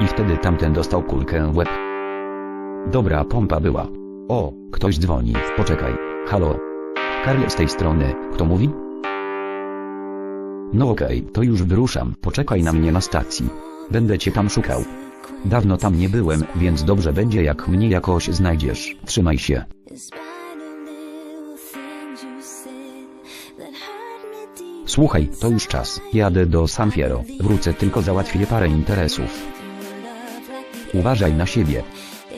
I wtedy tamten dostał kulkę w łeb. Dobra pompa była. O, ktoś dzwoni, poczekaj. Halo. Karl z tej strony, kto mówi? No okej, to już wyruszam, poczekaj na mnie na stacji. Będę cię tam szukał. Dawno tam nie byłem, więc dobrze będzie jak mnie jakoś znajdziesz. Trzymaj się. Słuchaj, to już czas. Jadę do San Fierro. Wrócę tylko załatwię parę interesów. Uważaj na siebie.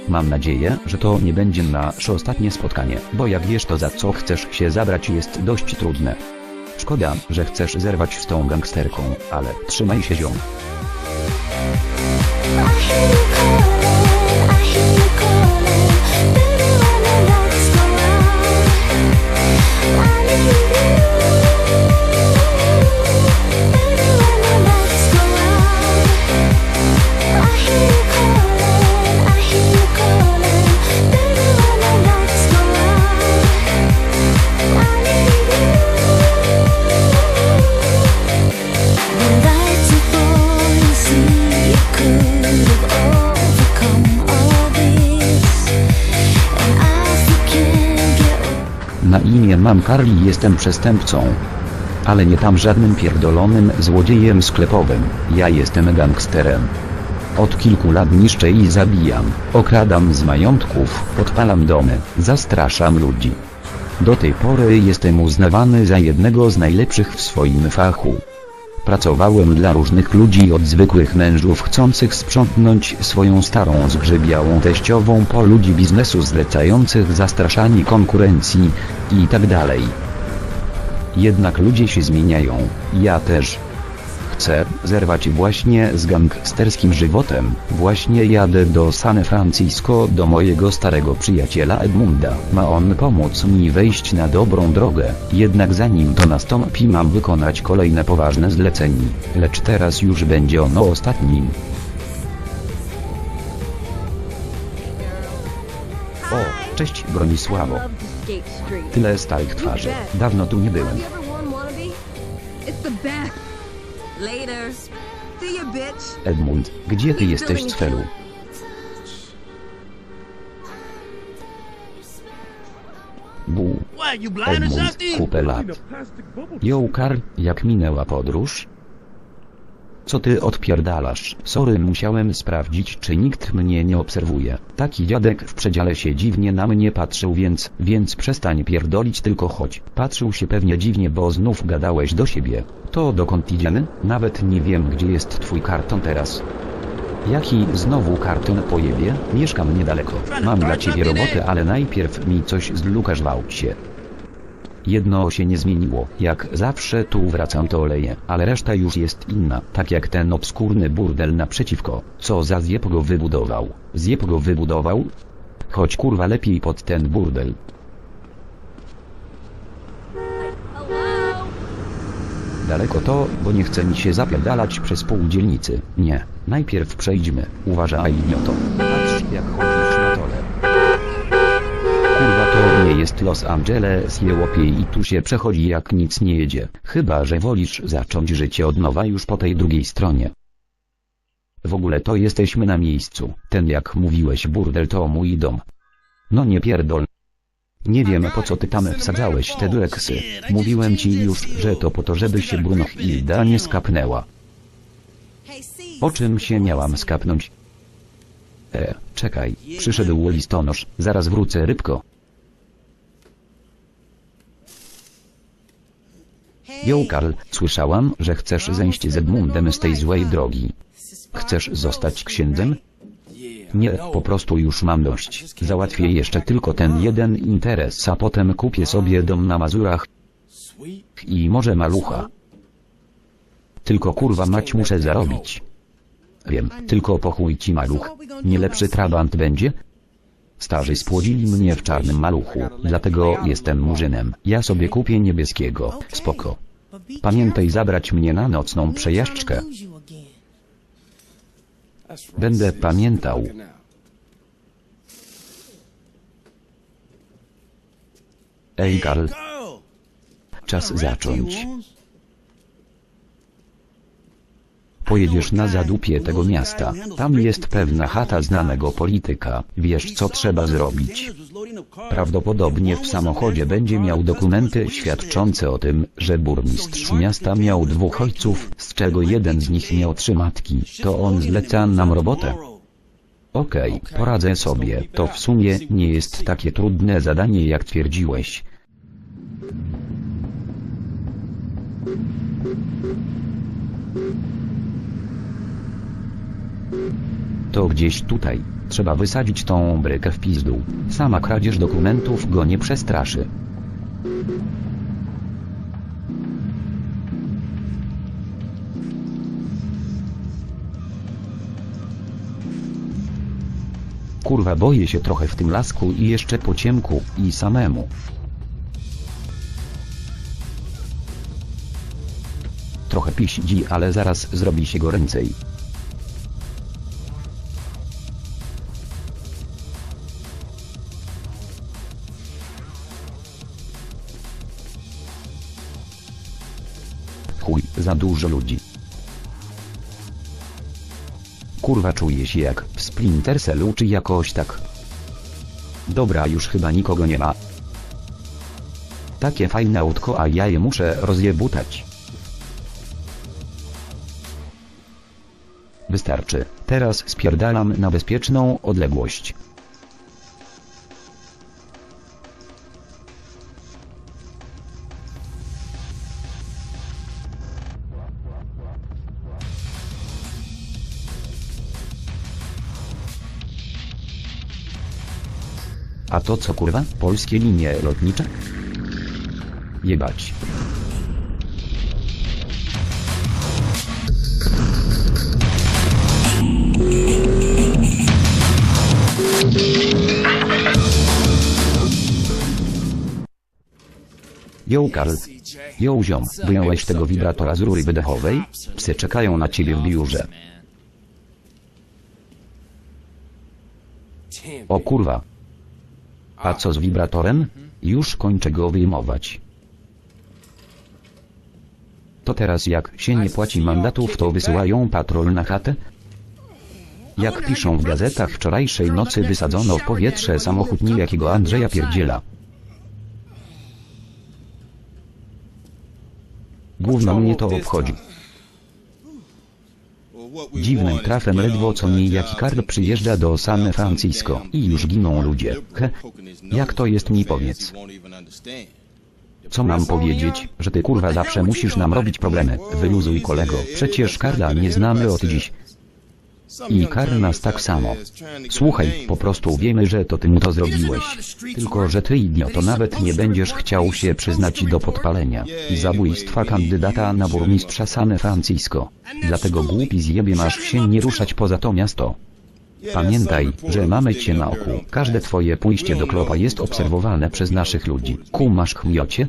Mam nadzieję, że to nie będzie nasze ostatnie spotkanie, bo jak wiesz to za co chcesz się zabrać jest dość trudne. Szkoda, że chcesz zerwać z tą gangsterką, ale trzymaj się ziom. Imię mam Karli i jestem przestępcą. Ale nie tam żadnym pierdolonym złodziejem sklepowym, ja jestem gangsterem. Od kilku lat niszczę i zabijam, okradam z majątków, podpalam domy, zastraszam ludzi. Do tej pory jestem uznawany za jednego z najlepszych w swoim fachu. Pracowałem dla różnych ludzi od zwykłych mężów chcących sprzątnąć swoją starą zgrzybiałą teściową po ludzi biznesu zlecających zastraszanie konkurencji i tak dalej. Jednak ludzie się zmieniają, ja też. Chcę zerwać właśnie z gangsterskim żywotem, właśnie jadę do San Francisco do mojego starego przyjaciela Edmunda. Ma on pomóc mi wejść na dobrą drogę, jednak zanim to nastąpi mam wykonać kolejne poważne zlecenie, lecz teraz już będzie ono ostatnim. O, cześć Bronisławo. Tyle starych twarzy, dawno tu nie byłem. It's the best. Edmund, gdzie ty jesteś Cfelu? Bu. Edmund, kupę lat. Yo Karl, jak minęła podróż? Co ty odpierdalasz? Sorry musiałem sprawdzić czy nikt mnie nie obserwuje. Taki dziadek w przedziale się dziwnie na mnie patrzył więc, więc przestań pierdolić tylko chodź. Patrzył się pewnie dziwnie bo znów gadałeś do siebie. To dokąd idziemy? Nawet nie wiem gdzie jest twój karton teraz. Jaki znowu karton pojebie? Mieszkam niedaleko. Mam dla ciebie robotę ale najpierw mi coś z Lukasz się. Jedno się nie zmieniło, jak zawsze tu wracam to oleję, ale reszta już jest inna, tak jak ten obskurny burdel naprzeciwko, co za zjeb go wybudował, zjeb go wybudował? Choć kurwa lepiej pod ten burdel. Daleko to, bo nie chce mi się zapierdalać przez pół dzielnicy, nie, najpierw przejdźmy, uważaj mioto, patrz jak. Kurwa to nie jest Los Angeles jełopie i tu się przechodzi jak nic nie jedzie. Chyba, że wolisz zacząć życie od nowa już po tej drugiej stronie. W ogóle to jesteśmy na miejscu. Ten jak mówiłeś burdel to mój dom. No nie pierdol. Nie wiem po co ty tam wsadzałeś te dureksy. Mówiłem ci już, że to po to żeby się Brunhilda nie skapnęła. Po czym się miałam skapnąć? E, czekaj, przyszedł listonosz, zaraz wrócę rybko. Jo Karl, słyszałam, że chcesz zejść z Edmundem z tej złej drogi. Chcesz zostać księdzem? Nie, po prostu już mam dość. Załatwię jeszcze tylko ten jeden interes, a potem kupię sobie dom na Mazurach i może malucha. Tylko kurwa mać muszę zarobić. Wiem, tylko po chuj ci maluch. Nie lepszy trabant będzie? Starzy spłodzili mnie w czarnym maluchu, dlatego jestem murzynem. Ja sobie kupię niebieskiego, spoko. Pamiętaj zabrać mnie na nocną przejażdżkę. Będę pamiętał. Ej Karl, czas zacząć. Pojedziesz na zadupie tego miasta. Tam jest pewna chata znanego polityka. Wiesz co trzeba zrobić. Prawdopodobnie w samochodzie będzie miał dokumenty świadczące o tym, że burmistrz miasta miał dwóch ojców, z czego jeden z nich miał trzy matki. To on zleca nam robotę. Okej, poradzę sobie. To w sumie nie jest takie trudne zadanie jak twierdziłeś. To gdzieś tutaj. Trzeba wysadzić tą brykę w pizdu. Sama kradzież dokumentów go nie przestraszy. Kurwa boję się trochę w tym lasku i jeszcze po ciemku i samemu. Trochę piździ, ale zaraz zrobi się goręcej. Za dużo ludzi. Kurwa czuję się jak w Splinter Cellu czy jakoś tak. Dobra już chyba nikogo nie ma. Takie fajne autko a ja je muszę rozjebutać. Wystarczy, teraz spierdalam na bezpieczną odległość. A to co kurwa? Polskie linie lotnicze? Jebać. Yo Karl. Yo ziom, wyjąłeś tego wibratora z rury wydechowej? Psy czekają na ciebie w biurze. O kurwa. A co z wibratorem? Już kończę go wyjmować. To teraz jak się nie płaci mandatów to wysyłają patrol na chatę? Jak piszą w gazetach wczorajszej nocy wysadzono w powietrze samochód niejakiego Andrzeja Pierdziela. Gówno mnie to obchodzi. Dziwnym trafem ledwo co niejaki Karl przyjeżdża do San Francisco i już giną ludzie. He, jak to jest mi powiedz. Co mam powiedzieć, że ty kurwa zawsze musisz nam robić problemy? Wyluzuj kolego, przecież Karla nie znamy od dziś. I Karl nas tak samo. Słuchaj, po prostu wiemy, że to ty mu to zrobiłeś. Tylko, że ty idioto nawet nie będziesz chciał się przyznać do podpalenia i zabójstwa kandydata na burmistrza San Francisco. Dlatego głupi zjebie masz się nie ruszać poza to miasto. Pamiętaj, że mamy cię na oku. Każde twoje pójście do klopa jest obserwowane przez naszych ludzi. Kumasz chujocie?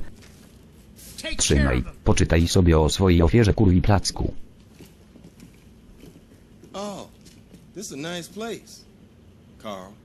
Trzymaj, poczytaj sobie o swojej ofierze kurwi placku. Oh, this is a nice place. Carl,